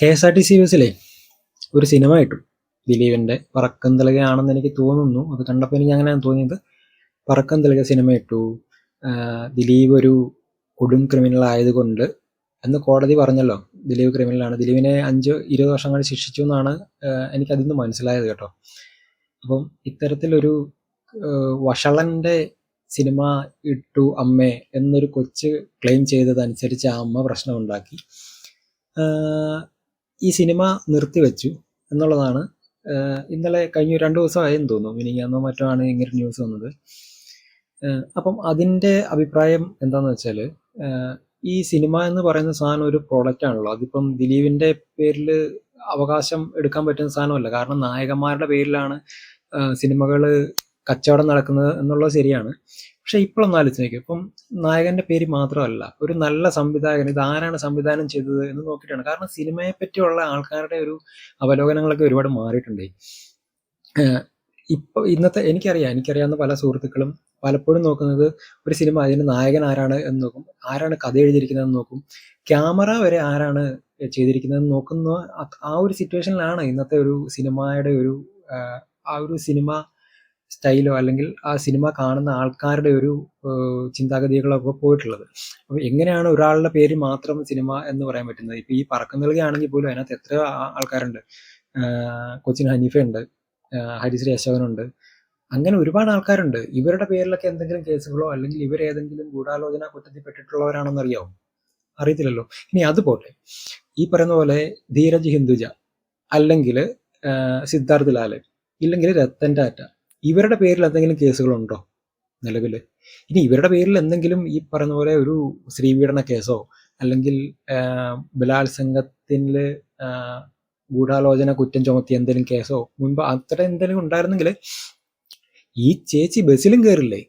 K S R T C ബസ്സിലെ ഒരു cinema കിട്ടും. ദിലീപിന്റെ പറക്കം തിളകയാണെന്ന് എനിക്ക് തോന്നുന്നു. അത് കണ്ടപ്പോൾ എനിക്ക് അങ്ങനെയാണ് തോന്നിയത്. പറക്കം തിളക സിനിമ ഇട്ടു ദിലീപ് ഒരു കൊടും ക്രിമിനൽ ആയതുകൊണ്ട് എന്ന് കോടതി പറഞ്ഞല്ലോ. ദിലീപ് ക്രിമിനലാണ് ദിലീപിനെ അഞ്ച് ഇരുപത് വർഷം കൊണ്ട് ശിക്ഷിച്ചു എന്നാണ് എനിക്കതിൽ നിന്ന് മനസ്സിലായത് കേട്ടോ. അപ്പം ഇത്തരത്തിലൊരു വഷളന്റെ സിനിമ ഇട്ടു അമ്മേ എന്നൊരു കൊച്ച് ക്ലെയിം ചെയ്തതനുസരിച്ച് ആ അമ്മ പ്രശ്നമുണ്ടാക്കി. ഈ സിനിമ നിർത്തിവെച്ചു എന്നുള്ളതാണ്. ഇന്നലെ കഴിഞ്ഞ രണ്ട് ദിവസമായെന്ന് തോന്നുന്നു. മിനിങ്ങാന്നോ മറ്റോ ആണ് ഇങ്ങനെ ന്യൂസ് വന്നത്. അപ്പം അതിന്റെ അഭിപ്രായം എന്താണെന്ന് വെച്ചാൽ ഈ സിനിമ എന്ന് പറയുന്ന സാധനം ഒരു പ്രോഡക്റ്റ് ആണല്ലോ. അതിപ്പം ദിലീപിന്റെ പേരിൽ അവകാശം എടുക്കാൻ പറ്റുന്ന സാധനമല്ല. കാരണം നായകന്മാരുടെ പേരിലാണ് സിനിമകൾ കച്ചവടം നടക്കുന്നത് എന്നുള്ളത് ശരിയാണ്. പക്ഷെ ഇപ്പോഴൊന്ന് ആലോചിച്ച് നോക്കി. ഇപ്പം നായകന്റെ പേര് മാത്രമല്ല ഒരു നല്ല സംവിധായകൻ ഇത് ആരാണ് സംവിധാനം ചെയ്തത് എന്ന് നോക്കിയിട്ടാണ്. കാരണം സിനിമയെ പറ്റിയുള്ള ആൾക്കാരുടെ ഒരു അവലോകനങ്ങളൊക്കെ ഒരുപാട് മാറിയിട്ടുണ്ട്. ഇപ്പൊ ഇന്നത്തെ എനിക്കറിയാം എനിക്കറിയാവുന്ന പല സുഹൃത്തുക്കളും പലപ്പോഴും നോക്കുന്നത് ഒരു സിനിമ അതിന് നായകൻ ആരാണ് എന്ന് നോക്കും ആരാണ് കഥ എഴുതിയിരിക്കുന്നതെന്ന് നോക്കും ക്യാമറ വരെ ആരാണ് ചെയ്തിരിക്കുന്നതെന്ന് നോക്കുന്ന ആ ഒരു സിറ്റുവേഷനിലാണ് ഇന്നത്തെ ഒരു സിനിമയുടെ ഒരു ആ ഒരു സിനിമ സ്റ്റൈലോ അല്ലെങ്കിൽ ആ സിനിമ കാണുന്ന ആൾക്കാരുടെ ഒരു ചിന്താഗതികളോ ഒക്കെ പോയിട്ടുള്ളത്. അപ്പോൾ എങ്ങനെയാണ് ഒരാളുടെ പേര് മാത്രം സിനിമ എന്ന് പറയാൻ പറ്റുന്നത്? ഇപ്പൊ ഈ പറക്കം നൽകുകയാണെങ്കിൽ പോലും അതിനകത്ത് എത്ര ആൾക്കാരുണ്ട്? കൊച്ചിൻ ഹനീഫ ഉണ്ട് ഹരിശ്രീ അശോകനുണ്ട്. അങ്ങനെ ഒരുപാട് ആൾക്കാരുണ്ട്. ഇവരുടെ പേരിലൊക്കെ എന്തെങ്കിലും കേസുകളോ അല്ലെങ്കിൽ ഇവരേതെങ്കിലും ഗൂഢാലോചന കുറ്റത്തിൽ പെട്ടിട്ടുള്ളവരാണെന്ന് അറിയാമോ അറിയത്തില്ലല്ലോ. ഇനി അത് പോട്ടെ. ഈ പറയുന്ന പോലെ ധീരജ് ഹിന്ദുജ അല്ലെങ്കിൽ സിദ്ധാർത്ഥ് ലാൽ ഇല്ലെങ്കിൽ രത്തൻ ടാറ്റ ഇവരുടെ പേരിൽ എന്തെങ്കിലും കേസുകളുണ്ടോ നിലവിൽ? ഇനി ഇവരുടെ പേരിൽ എന്തെങ്കിലും ഈ പറയുന്ന പോലെ ഒരു സ്ത്രീപീഡന കേസോ അല്ലെങ്കിൽ ബലാത്സംഗത്തിൽ ഗൂഢാലോചന കുറ്റം ചുമത്തിയ എന്തെങ്കിലും കേസോ മുൻപ് അത്ര എന്തെങ്കിലും ഉണ്ടായിരുന്നെങ്കിൽ ഈ ചേച്ചി ബസ്സിലും കയറില്ലേ?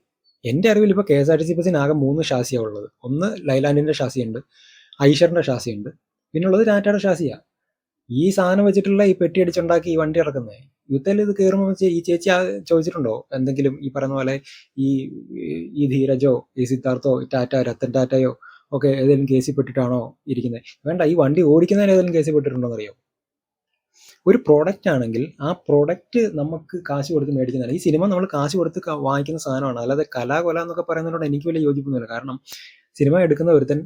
എന്റെ അറിവിൽ ഇപ്പോൾ K S R T C ബസ്സിന് ആകെ മൂന്ന് ഷാസിയാണ് ഉള്ളത്. ഒന്ന് ലൈലാൻഡിന്റെ ഷാസിയുണ്ട് ഐഷറിന്റെ ഷാസിയുണ്ട് പിന്നുള്ളത് ടാറ്റയുടെ ഷാസിയാണ് ഈ സാധനം വെച്ചിട്ടുള്ള ഈ പെട്ടി അടിച്ചുണ്ടാക്കി ഈ വണ്ടി ഇറക്കുന്നത് യുദ്ധത്തിൽ ഇത് കയറുമ്പോൾ വെച്ച് ഈ ചേച്ചി ചോദിച്ചിട്ടുണ്ടോ? എന്തെങ്കിലും ഈ പറയുന്ന പോലെ ഈ ഈ ധീരജോ ഈ സിദ്ധാർത്ഥോ ടാറ്റ രത്തൻ ടാറ്റയോ ഒക്കെ ഏതെങ്കിലും കേസിൽ പെട്ടിട്ടാണോ ഇരിക്കുന്നത് വേണ്ട ഈ വണ്ടി ഓടിക്കുന്നതിന് ഏതെങ്കിലും കേസിൽ പെട്ടിട്ടുണ്ടോ എന്നറിയോ ഒരു പ്രോഡക്റ്റ് ആണെങ്കിൽ ആ പ്രോഡക്റ്റ് നമുക്ക് കാശ് കൊടുത്ത് മേടിക്കുന്നതാണ് ഈ സിനിമ നമ്മൾ കാശ് കൊടുത്ത് വാങ്ങിക്കുന്ന സാധനമാണ്. അല്ലാതെ കലാകൊല എന്നൊക്കെ പറയുന്നതിനോട് എനിക്ക് വലിയ യോജിപ്പൊന്നുമില്ല. കാരണം സിനിമ എടുക്കുന്ന ഒരുത്തൻ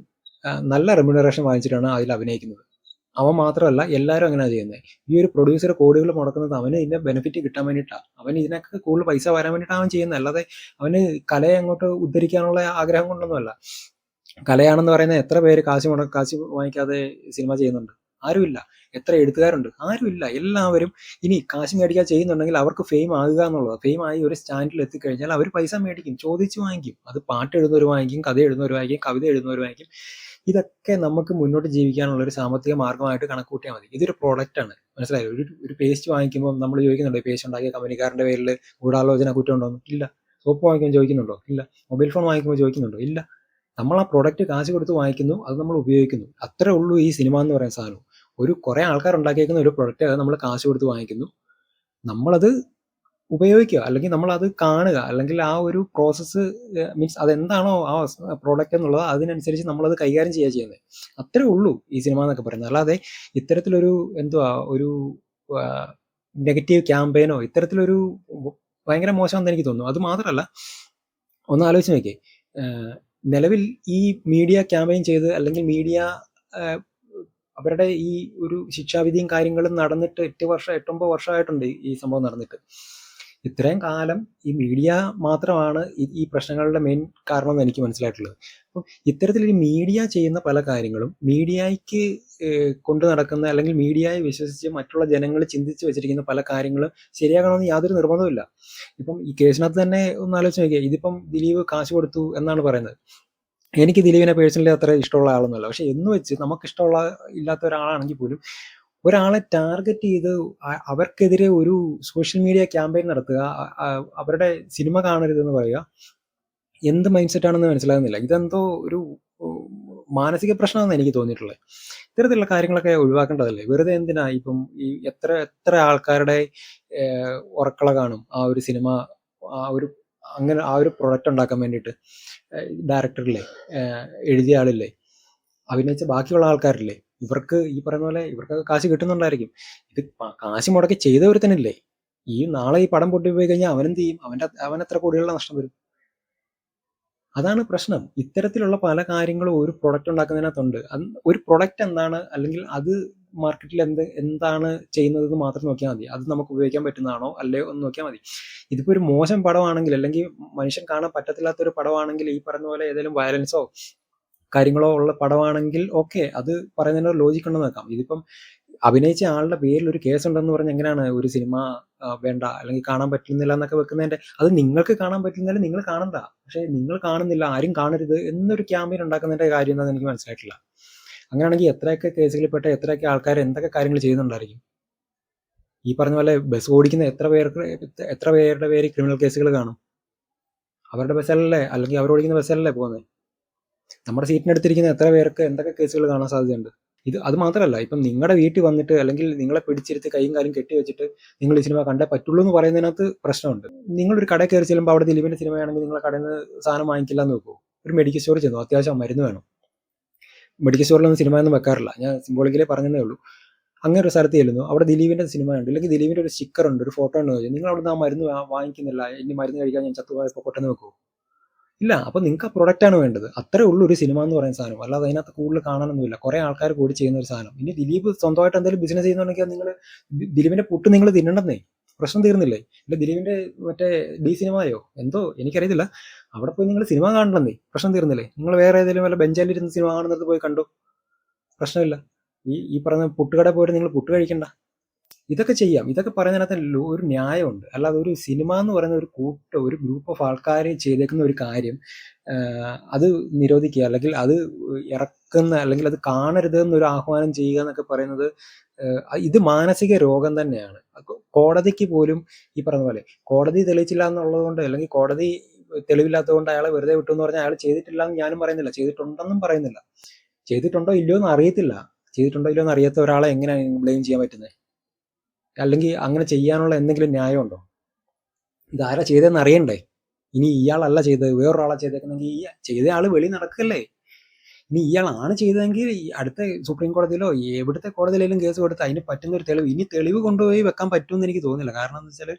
നല്ല റെമ്യൂണറേഷൻ വാങ്ങിച്ചിട്ടാണ് അതിൽ അഭിനയിക്കുന്നത്. അവൻ മാത്രമല്ല എല്ലാവരും അങ്ങനെയാണ് ചെയ്യുന്നത് ഈ ഒരു പ്രൊഡ്യൂസർ കോടികൾ മുടക്കുന്നത് അവന് ഇതിന്റെ ബെനിഫിറ്റ് കിട്ടാൻ വേണ്ടിയിട്ടാണ് അവൻ ഇതിനൊക്കെ കൂടുതൽ പൈസ വരാൻ വേണ്ടിയിട്ടാണ് അവൻ ചെയ്യുന്നത് അല്ലാതെ അവന് കലയെ അങ്ങോട്ട് ഉദ്ധരിക്കാനുള്ള ആഗ്രഹം കൊണ്ടൊന്നുമല്ല. കലയാണെന്ന് പറയുന്ന എത്ര പേര് കാശ് മുട കാശ് വാങ്ങിക്കാതെ സിനിമ ചെയ്യുന്നുണ്ട്? ആരുമില്ല. എത്ര എഴുത്തുകാരുണ്ട്? ആരുമില്ല. എല്ലാവരും ഇനി കാശ് മേടിക്കാൻ ചെയ്യുന്നുണ്ടെങ്കിൽ അവർക്ക് ഫെയിം ആകുക എന്നുള്ളത്. ഫെയിം ആയി ഒരു സ്റ്റാൻഡിൽ എത്തിക്കഴിഞ്ഞാൽ അവർ പൈസ മേടിക്കും. ചോദിച്ച് വാങ്ങിക്കും. അത് പാട്ട് എഴുതുന്നവർ വാങ്ങിക്കും കഥ എഴുതുന്നവർ വാങ്ങിക്കും കവിത എഴുതുന്നവർ വാങ്ങിക്കും. ഇതൊക്കെ നമുക്ക് മുന്നോട്ട് ജീവിക്കാനുള്ള ഒരു സാമ്പത്തിക മാർഗമായിട്ട് കണക്ക് കൂട്ടിയാൽ മതി. ഇതൊരു പ്രോഡക്റ്റ് ആണ്. മനസ്സിലായോ? ഒരു ഒരു പേസ്റ്റ് വാങ്ങിക്കുമ്പോൾ നമ്മൾ ചോദിക്കുന്നുണ്ടോ പേസ്റ്റ് ഉണ്ടാക്കിയ കമ്പനിക്കാരന്റെ പേരിൽ ഗൂഢാലോചന കുറ്റം ഉണ്ടോ? ഇല്ല. സോപ്പ് വാങ്ങിക്കുമ്പോൾ ചോദിക്കുന്നുണ്ടോ? ഇല്ല. മൊബൈൽ ഫോൺ വാങ്ങിക്കുമ്പോൾ ചോദിക്കുന്നുണ്ടോ? ഇല്ല. നമ്മൾ ആ പ്രോഡക്റ്റ് കാശ് കൊടുത്ത് വാങ്ങിക്കുന്നു അത് നമ്മൾ ഉപയോഗിക്കുന്നു. അത്രേ ഉള്ളൂ ഈ സിനിമ എന്ന് പറയുന്ന സാധനം. ഒരു കുറെ ആൾക്കാർ ഉണ്ടാക്കിയേക്കുന്ന ഒരു പ്രൊഡക്റ്റ് അത് നമ്മൾ കാശ് കൊടുത്ത് വാങ്ങിക്കുന്നു. നമ്മളത് ഉപയോഗിക്കുക. അല്ലെങ്കിൽ നമ്മൾ അത് കാണുക. അല്ലെങ്കിൽ ആ ഒരു പ്രോസസ്സ് മീൻസ് അതെന്താണോ ആ പ്രോഡക്റ്റ് എന്നുള്ളത് അതിനനുസരിച്ച് നമ്മളത് കൈകാര്യം ചെയ്യുക ചെയ്യുന്നത്. അത്രേ ഉള്ളൂ ഈ സിനിമ എന്നൊക്കെ പറയുന്നത്. അല്ലാതെ ഇത്തരത്തിലൊരു എന്തുവാ ഒരു നെഗറ്റീവ് ക്യാമ്പയിനോ ഇത്തരത്തിലൊരു ഭയങ്കര മോശമാണെന്ന് എനിക്ക് തോന്നുന്നു. അത് മാത്രമല്ല ഒന്ന് ആലോചിച്ച് നോക്കിയേ. നിലവിൽ ഈ മീഡിയ ക്യാമ്പയിൻ ചെയ്ത് അല്ലെങ്കിൽ മീഡിയ അവരുടെ ഈ ഒരു ശിക്ഷാവിധിയും കാര്യങ്ങളും നടന്നിട്ട് എട്ട് വർഷം എട്ടൊമ്പത് വർഷമായിട്ടുണ്ട് ഈ സംഭവം നടന്നിട്ട്. ഇത്രയും കാലം ഈ മീഡിയ മാത്രമാണ് ഈ പ്രശ്നങ്ങളുടെ മെയിൻ കാരണം എന്ന് എനിക്ക് മനസ്സിലായിട്ടുള്ളത്. അപ്പം ഇത്തരത്തിൽ ഈ മീഡിയ ചെയ്യുന്ന പല കാര്യങ്ങളും മീഡിയയ്ക്ക് കൊണ്ടു നടക്കുന്ന അല്ലെങ്കിൽ മീഡിയയെ വിശ്വസിച്ച് മറ്റുള്ള ജനങ്ങൾ ചിന്തിച്ച് വെച്ചിരിക്കുന്ന പല കാര്യങ്ങളും ശരിയാകണമെന്ന് യാതൊരു നിർബന്ധവുമില്ല. ഇപ്പം ഈ കേസിനകത്ത് തന്നെ ഒന്ന് ആലോചിച്ച് നോക്കിയാൽ ഇതിപ്പം ദിലീപ് കാശ് കൊടുത്തു എന്നാണ് പറയുന്നത്. എനിക്ക് ദിലീപിനെ പേഴ്സണലി അത്ര ഇഷ്ടമുള്ള ആളൊന്നുമല്ല. പക്ഷെ എന്ന് വെച്ച് നമുക്ക് ഇഷ്ടമുള്ള ഇല്ലാത്ത ഒരാളാണെങ്കിൽ പോലും ഒരാളെ ടാർഗറ്റ് ചെയ്ത് അവർക്കെതിരെ ഒരു സോഷ്യൽ മീഡിയ ക്യാമ്പയിൻ നടത്തുക അവരുടെ സിനിമ കാണരുതെന്ന് പറയുക എന്ത് മൈൻഡ് സെറ്റാണെന്ന് മനസ്സിലാകുന്നില്ല. ഇതെന്തോ ഒരു മാനസിക പ്രശ്നമാണെന്ന് എനിക്ക് തോന്നിയിട്ടുള്ളത്. ഇത്തരത്തിലുള്ള കാര്യങ്ങളൊക്കെ ഒഴിവാക്കേണ്ടതല്ലേ? വെറുതെ എന്തിനാ ഇപ്പം ഈ എത്ര എത്ര ആൾക്കാരുടെ ഉറക്കള കാണും ആ ഒരു സിനിമ ആ ഒരു അങ്ങനെ ആ ഒരു പ്രൊഡക്റ്റ് ഉണ്ടാക്കാൻ വേണ്ടിയിട്ട്? ഡയറക്ടറില്ലേ എഴുതിയ ആളില്ലേ? അഭിനയിച്ച ബാക്കിയുള്ള ആൾക്കാരില്ലേ? ഇവർക്ക് ഈ പറയുന്ന പോലെ ഇവർക്കൊക്കെ കാശ് കിട്ടുന്നുണ്ടായിരിക്കും. ഇത് കാശ് മുടക്കി ചെയ്തവർ തന്നെ ഈ നാളെ ഈ പടം പൊട്ടിപ്പോയി കഴിഞ്ഞാൽ അവനെന്ത് ചെയ്യും അവന്റെ അവൻ എത്ര കോടികളുടെ നഷ്ടം വരും? അതാണ് പ്രശ്നം. ഇത്തരത്തിലുള്ള പല കാര്യങ്ങളും ഒരു പ്രൊഡക്റ്റ് ഉണ്ടാക്കുന്നതിനകത്തുണ്ട്. അത് ഒരു പ്രൊഡക്റ്റ് എന്താണ്? അല്ലെങ്കിൽ അത് മാർക്കറ്റിൽ എന്ത് എന്താണ് ചെയ്യുന്നത് എന്ന് മാത്രം നോക്കിയാൽ മതി. അത് നമുക്ക് ഉപയോഗിക്കാൻ പറ്റുന്നതാണോ? അല്ലയോ എന്ന് നോക്കിയാൽ മതി. ഇതിപ്പോ ഒരു മോശം പടമാണെങ്കിൽ അല്ലെങ്കിൽ മനുഷ്യൻ കാണാൻ പറ്റത്തില്ലാത്ത ഒരു പടമാണെങ്കിൽ ഈ പറഞ്ഞ പോലെ ഏതെങ്കിലും വയലൻസോ കാര്യങ്ങളോ ഉള്ള പടമാണെങ്കിൽ ഓക്കെ അത് പറയുന്നതിന് ലോജിക് ഉണ്ടെന്ന് നോക്കാം ഇതിപ്പം അഭിനയിച്ച ആളുടെ പേരിൽ ഒരു കേസ് ഉണ്ടെന്ന് പറഞ്ഞ് എങ്ങനെയാണ് ഒരു സിനിമ വേണ്ട അല്ലെങ്കിൽ കാണാൻ പറ്റുന്നില്ല എന്നൊക്കെ വെക്കുന്നതിന്റെ അത് നിങ്ങൾക്ക് കാണാൻ പറ്റുന്നില്ല നിങ്ങൾ കാണണ്ട. പക്ഷേ നിങ്ങൾ കാണുന്നില്ല ആരും കാണരുത് എന്നൊരു ക്യാമ്പയിൻ ഉണ്ടാക്കുന്നതിന്റെ കാര്യം എന്താണെന്ന് എനിക്ക് മനസ്സിലായിട്ടില്ല. അങ്ങനെയാണെങ്കിൽ എത്രയൊക്കെ കേസുകളിൽപ്പെട്ട എത്രയൊക്കെ ആൾക്കാർ എന്തൊക്കെ കാര്യങ്ങൾ ചെയ്യുന്നുണ്ടായിരിക്കും? ഈ പറഞ്ഞ പോലെ ബസ് ഓടിക്കുന്ന എത്ര പേർക്ക് എത്ര പേരുടെ പേര് ക്രിമിനൽ കേസുകൾ കാണും? അവരുടെ ബസ്സല്ലേ അല്ലെങ്കിൽ അവർ ഓടിക്കുന്ന ബസ്സല്ലേ പോകുന്നത്? നമ്മുടെ സീറ്റിനടുത്തിരിക്കുന്ന എത്ര പേർക്ക് എന്തൊക്കെ കേസുകൾ കാണാൻ സാധ്യതയുണ്ട്? ഇത് അത് മാത്രമല്ല ഇപ്പം നിങ്ങളുടെ വീട്ടിൽ വന്നിട്ട് അല്ലെങ്കിൽ നിങ്ങളെ പിടിച്ചിരുത്തി കൈയും കാലും കെട്ടി വെച്ചിട്ട് നിങ്ങൾ ഈ സിനിമ കണ്ടേ പറ്റുള്ളൂ എന്ന് പറയുന്നതിനകത്ത് പ്രശ്നമുണ്ട്. നിങ്ങളൊരു കടയിൽ കയറി ചെല്ലുമ്പോൾ അവിടെ ദിലീപിന്റെ സിനിമയാണെങ്കിൽ നിങ്ങളെ കടയിൽ നിന്ന് സാധനം വാങ്ങിക്കില്ല എന്ന് നോക്കൂ ഒരു മെഡിക്കൽ സ്റ്റോർ ചെന്നു അത്യാവശ്യം മരുന്ന് വേണം. മെഡിക്കൽ സ്റ്റോറിലൊന്നും സിനിമ ഒന്നും വെക്കാറില്ല. ഞാൻ സിംബോളിക്കലേ പറഞ്ഞതേ ഉള്ളൂ. അങ്ങനെ ഒരു സ്ഥലത്ത് ചെല്ലുന്നു അവിടെ ദിലീപിന്റെ സിനിമ ഉണ്ട് അല്ലെങ്കിൽ ദിലീപിന്റെ ഒരു സ്റ്റിക്കർ ഉണ്ട് ഒരു ഫോട്ടോ ഉണ്ട് നിങ്ങൾ അവിടെ നിന്ന് ആ മരുന്ന് വാങ്ങിക്കുന്നില്ല. ഇനി മരുന്ന് കഴിക്കാൻ ഞാൻ ചത്തുപോയപ്പോൾ പൊട്ടെന്ന് വെക്കൂ. ഇല്ല അപ്പൊ നിങ്ങൾക്ക് ആ ആണ് വേണ്ടത്. അത്രേ ഉള്ളൂ ഒരു സിനിമ എന്ന് പറയുന്ന സാധനം. അല്ലാതെ അതിനകത്ത് കൂടുതൽ കാണാനൊന്നുമില്ല. കുറെ ആൾക്കാർ കൂടി ചെയ്യുന്ന ഒരു സാധനം. ഇനി ദിലീപ് സ്വന്തമായിട്ട് എന്തെങ്കിലും ബിസിനസ് ചെയ്യുന്നുണ്ടെങ്കിൽ നിങ്ങൾ ദിലീപിന്റെ പുട്ട് നിങ്ങൾ തിന്നണമെന്നേ പ്രശ്നം തീർന്നില്ലേ? ഇല്ല ദിലീപിന്റെ മറ്റേ ഡി സിനിമയോ? എന്തോ? എനിക്കറിയത്തില്ല. അവിടെ പോയി നിങ്ങൾ സിനിമ കാണണമെന്നേ പ്രശ്നം തീർന്നില്ലേ? നിങ്ങൾ വേറെ ഏതെങ്കിലും വല്ല ബെഞ്ചാലിരുന്ന് സിനിമ കാണുന്നത് പോയി കണ്ടു? പ്രശ്നമില്ല. ഈ ഈ പറഞ്ഞ പുട്ടുകട പോയിട്ട് നിങ്ങൾ പുട്ട് കഴിക്കണ്ട. ഇതൊക്കെ ചെയ്യാം. ഇതൊക്കെ പറയുന്നതിനകത്ത് ഒരു ന്യായമുണ്ട്. അല്ലാതെ ഒരു സിനിമ എന്ന് പറയുന്ന ഒരു കൂട്ട ഒരു ഗ്രൂപ്പ് ഓഫ് ആൾക്കാർ ചെയ്തേക്കുന്ന ഒരു കാര്യം അത് നിരോധിക്കുക. അല്ലെങ്കിൽ അത് ഇറക്കുന്ന അല്ലെങ്കിൽ അത് കാണരുത് എന്നൊരു ആഹ്വാനം ചെയ്യുക എന്നൊക്കെ പറയുന്നത് ഇത് മാനസിക രോഗം തന്നെയാണ്. കോടതിക്ക് പോലും ഈ പറഞ്ഞ പോലെ കോടതി തെളിയിച്ചില്ല എന്നുള്ളത് കൊണ്ട് അല്ലെങ്കിൽ കോടതി തെളിവില്ലാത്തതുകൊണ്ട് അയാളെ വെറുതെ വിട്ടു എന്ന് പറഞ്ഞാൽ അയാൾ ചെയ്തിട്ടില്ല എന്ന് ഞാനും പറയുന്നില്ല. ചെയ്തിട്ടുണ്ടെന്നും പറയുന്നില്ല. ചെയ്തിട്ടുണ്ടോ ഇല്ലയോ എന്ന് അറിയത്തില്ല. ചെയ്തിട്ടുണ്ടോ ഇല്ലയോ എന്ന് അറിയാത്ത ഒരാളെ എങ്ങനെയാണ് ബ്ലെയിം ചെയ്യാൻ പറ്റുന്നത്? അല്ലെങ്കിൽ അങ്ങനെ ചെയ്യാനുള്ള എന്തെങ്കിലും ന്യായമുണ്ടോ? ഇതാരാ ചെയ്തതെന്ന് അറിയണ്ടേ? ഇനി ഇയാളല്ല ചെയ്തത് വേറൊരാളാ ചെയ്തേക്കുന്നെങ്കിൽ ഈ ചെയ്ത ആൾ വെളി നടക്കല്ലേ? ഇനി ഇയാളാണ് ചെയ്തതെങ്കിൽ അടുത്ത സുപ്രീം കോടതിയിലോ എവിടുത്തെ കോടതിയിലും കേസ് കൊടുത്ത് അതിന് പറ്റുന്ന ഒരു തെളിവ് ഇനി തെളിവ് കൊണ്ടുപോയി വെക്കാൻ പറ്റുമെന്ന് എനിക്ക് തോന്നുന്നില്ല. കാരണം എന്താ വെച്ചാൽ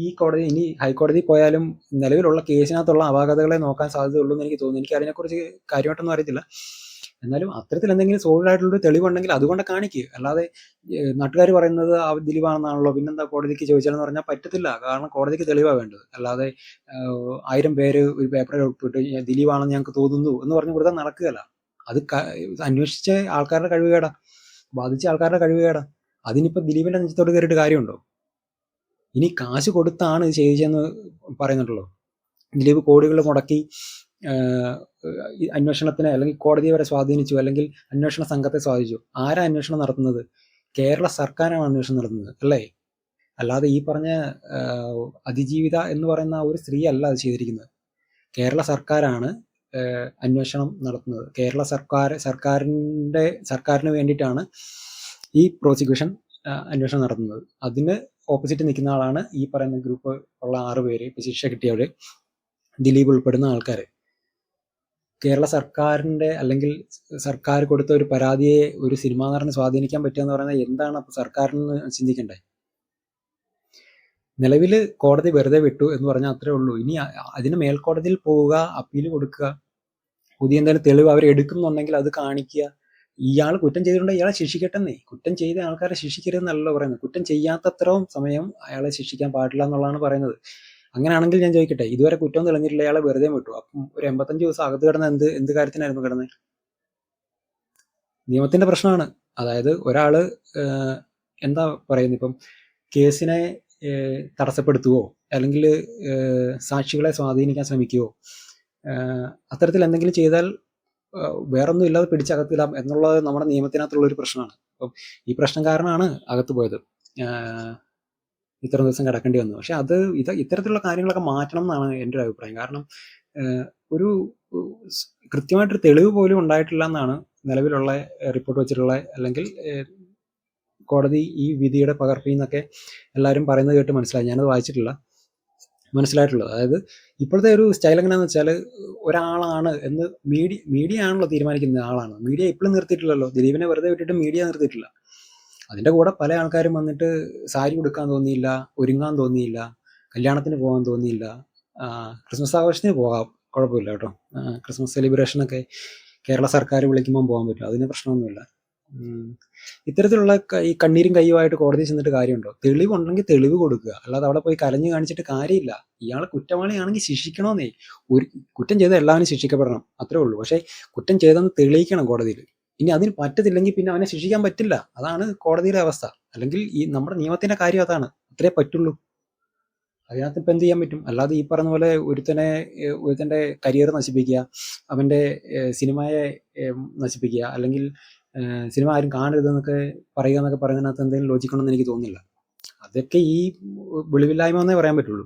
ഈ കോടതി ഇനി ഹൈക്കോടതി പോയാലും നിലവിലുള്ള കേസിനകത്തുള്ള അപാകതകളെ നോക്കാൻ സാധ്യതയുള്ളൂ എന്ന് എനിക്ക് തോന്നുന്നു. എനിക്ക് അതിനെക്കുറിച്ച് കാര്യമായിട്ടൊന്നും അറിയത്തില്ല. എന്നാലും അത്തരത്തിൽ എന്തെങ്കിലും സോളിഡ് ആയിട്ടുള്ള തെളിവുണ്ടെങ്കിൽ അതുകൊണ്ട് കാണിക്കുക അല്ലാതെ നാട്ടുകാർ പറയുന്നത് ആ ദിലീപാണെന്നാണല്ലോ പിന്നെന്താ കോടതിക്ക് ചോദിച്ചാലെന്ന് പറഞ്ഞാൽ പറ്റത്തില്ല. കാരണം കോടതിക്ക് തെളിവാണ് വേണ്ടത്. അല്ലാതെ ആയിരം പേര് ഒരു പേപ്പറിൽ ഒപ്പിട്ട് "ഞാൻ ദിലീപാണെന്ന് ഞങ്ങൾക്ക് തോന്നുന്നു എന്ന് പറഞ്ഞു കൊടുത്താൽ നടക്കുകയല്ല അത് അന്വേഷിച്ച ആൾക്കാരുടെ കഴിവുകേടാ ബാധിച്ച ആൾക്കാരുടെ കഴിവുകേടാ അതിനിപ്പോൾ ദിലീപിന്റെ നെഞ്ചത്തോട് കയറിയിട്ട് കാര്യമുണ്ടോ? ഇനി കാശ് കൊടുത്താണ് ഇത് പറയുന്നുണ്ടല്ലോ. ദിലീപ് കോടികൾ മുടക്കി അന്വേഷണത്തിനെ അല്ലെങ്കിൽ കോടതിയെ വരെ സ്വാധീനിച്ചു അല്ലെങ്കിൽ അന്വേഷണ സംഘത്തെ സ്വാധീനിച്ചു. ആരാ അന്വേഷണം നടത്തുന്നത്? കേരള സർക്കാരാണ് അന്വേഷണം നടത്തുന്നത് അല്ലേ? അല്ലാതെ ഈ പറഞ്ഞ അതിജീവിത എന്ന് പറയുന്ന ഒരു സ്ത്രീ അല്ല അത് ചെയ്തിരിക്കുന്നത്. കേരള സർക്കാരാണ് അന്വേഷണം നടത്തുന്നത്. കേരള സർക്കാർ സർക്കാരിന്റെ സർക്കാരിന് വേണ്ടിയിട്ടാണ് ഈ പ്രോസിക്യൂഷൻ അന്വേഷണം നടത്തുന്നത്. അതിന് ഓപ്പോസിറ്റ് നിൽക്കുന്ന ആളാണ് ഈ പറയുന്ന ഗ്രൂപ്പ് ഉള്ള ആറ് പേര് ഇപ്പൊ ശിക്ഷ കിട്ടിയവര് ദിലീപ് ഉൾപ്പെടുന്ന ആൾക്കാർ കേരള സർക്കാരിന്റെ അല്ലെങ്കിൽ സർക്കാർ കൊടുത്ത ഒരു പരാതിയെ ഒരു സിനിമാ നടനെ സ്വാധീനിക്കാൻ പറ്റുക എന്ന് പറയുന്നത് എന്താണ്? അപ്പോൾ സർക്കാരിന് ചിന്തിക്കണ്ടേ? നിലവിൽ കോടതി വെറുതെ വിട്ടു എന്ന് പറഞ്ഞാൽ അത്രേ ഉള്ളൂ. ഇനി അതിന് മേൽക്കോടതിയിൽ പോവുക അപ്പീൽ കൊടുക്കുക പുതിയ എന്തെങ്കിലും തെളിവ് അവർ എടുക്കുന്നുണ്ടെങ്കിൽ അത് കാണിക്കുക. ഇയാൾ കുറ്റം ചെയ്തിട്ടുണ്ടെങ്കിൽ ഇയാളെ ശിക്ഷിക്കട്ടെന്നേ. കുറ്റം ചെയ്ത ആൾക്കാരെ ശിക്ഷിക്കരുതെന്നല്ലോ പറയുന്നത്. കുറ്റം ചെയ്യാത്തത്രയും സമയം അയാളെ ശിക്ഷിക്കാൻ പാടില്ല എന്നുള്ളതാണ് പറയുന്നത്. അങ്ങനെയാണെങ്കിൽ ഞാൻ ചോദിക്കട്ടെ ഇതുവരെ കുറ്റം തെളിഞ്ഞിട്ടില്ല അയാളെ വെറുതെ വിട്ടു. അപ്പം ഒരു എൺപത്തഞ്ച് ദിവസം അകത്ത് കിടന്ന എന്ത് എന്ത് കാര്യത്തിനായിരുന്നു കിടന്നത് നിയമത്തിന്റെ പ്രശ്നമാണ്. അതായത് ഒരാൾ എന്താ പറയുന്നത് ഇപ്പം കേസിനെ തടസ്സപ്പെടുത്തുവോ? അല്ലെങ്കിൽ സാക്ഷികളെ സ്വാധീനിക്കാൻ ശ്രമിക്കുവോ അത്തരത്തിൽ എന്തെങ്കിലും ചെയ്താൽ വേറൊന്നും ഇല്ലാതെ പിടിച്ചകത്തിടാം എന്നുള്ളത് നമ്മുടെ നിയമത്തിനകത്തുള്ള ഒരു പ്രശ്നമാണ്. അപ്പം ഈ പ്രശ്നം കാരണമാണ് അകത്ത് പോയത്. ഇത്ര ദിവസം കിടക്കേണ്ടി വന്നു. പക്ഷെ അത് ഇത് ഇത്തരത്തിലുള്ള കാര്യങ്ങളൊക്കെ മാറ്റണം എന്നാണ് എന്റെ ഒരു അഭിപ്രായം. കാരണം ഒരു കൃത്യമായിട്ടൊരു തെളിവ് പോലും ഉണ്ടായിട്ടില്ല എന്നാണ് നിലവിലുള്ള റിപ്പോർട്ട് വെച്ചിട്ടുള്ള അല്ലെങ്കിൽ കോടതി ഈ വിധിയുടെ പകർപ്പിൽ നിന്നൊക്കെ എല്ലാവരും പറയുന്നത് കേട്ട് മനസ്സിലായി. ഞാനത് വായിച്ചിട്ടില്ല. മനസ്സിലായിട്ടുള്ളത്. അതായത് ഇപ്പോഴത്തെ ഒരു സ്റ്റൈൽ എങ്ങനെയാന്ന് വെച്ചാൽ ഒരാളാണ് എന്ന് മീഡിയ മീഡിയ ആണല്ലോ തീരുമാനിക്കുന്ന ആളാണ്. മീഡിയ ഇപ്പോഴും നിർത്തിയിട്ടില്ലല്ലോ. ദിലീപിനെ വെറുതെ വിട്ടിട്ട് മീഡിയ നിർത്തിയിട്ടില്ല. അതിന്റെ കൂടെ പല ആൾക്കാരും വന്നിട്ട് സാരി കൊടുക്കാൻ തോന്നിയില്ല ഒരുങ്ങാൻ തോന്നിയില്ല കല്യാണത്തിന് പോകാൻ തോന്നിയില്ല. ക്രിസ്മസ് ആഘോഷത്തിന് പോകാം. കുഴപ്പമില്ല കേട്ടോ. ക്രിസ്മസ് സെലിബ്രേഷനൊക്കെ കേരള സർക്കാർ വിളിക്കുമ്പോൾ പോകാൻ പറ്റും. അതിന് പ്രശ്നമൊന്നുമില്ല. ഇത്തരത്തിലുള്ള ഈ കണ്ണീരും കയ്യുമായിട്ട് കോടതി ചെന്നിട്ട് കാര്യമുണ്ടോ? തെളിവുണ്ടെങ്കിൽ തെളിവ് കൊടുക്കുക. അല്ലാതെ അവിടെ പോയി കരഞ്ഞു കാണിച്ചിട്ട് കാര്യമില്ല. ഇയാൾ കുറ്റവാളിയാണെങ്കിൽ ശിക്ഷിക്കണമെന്നേ ഒരു കുറ്റം ചെയ്ത എല്ലാവരും ശിക്ഷിക്കപ്പെടണം. അത്രേ ഉള്ളൂ. പക്ഷേ കുറ്റം ചെയ്തെന്ന് തെളിയിക്കണം കോടതിയിൽ. ഇനി അതിന് പറ്റത്തില്ലെങ്കിൽ പിന്നെ അവനെ ശിക്ഷിക്കാൻ പറ്റില്ല. അതാണ് കോടതിയുടെ അവസ്ഥ. അല്ലെങ്കിൽ ഈ നമ്മുടെ നിയമത്തിന്റെ കാര്യം അതാണ്. അത്രേ പറ്റുള്ളൂ. അതിനകത്ത് ഇപ്പം എന്ത് ചെയ്യാൻ പറ്റും? അല്ലാതെ ഈ പറഞ്ഞ പോലെ ഒരുത്തനെ ഒരുത്തന്റെ കരിയർ നശിപ്പിക്കുക അവന്റെ ഏഹ്, സിനിമയെ നശിപ്പിക്കുക അല്ലെങ്കിൽ സിനിമ ആരും കാണരുതെന്നൊക്കെ പറയുക എന്നൊക്കെ പറയുന്നതിനകത്ത് എന്തെങ്കിലും ലോജിക്കണമെന്ന് എനിക്ക് തോന്നുന്നില്ല. അതൊക്കെ ഈ വെളിവില്ലായ്മ എന്നേ പറയാൻ പറ്റുള്ളൂ.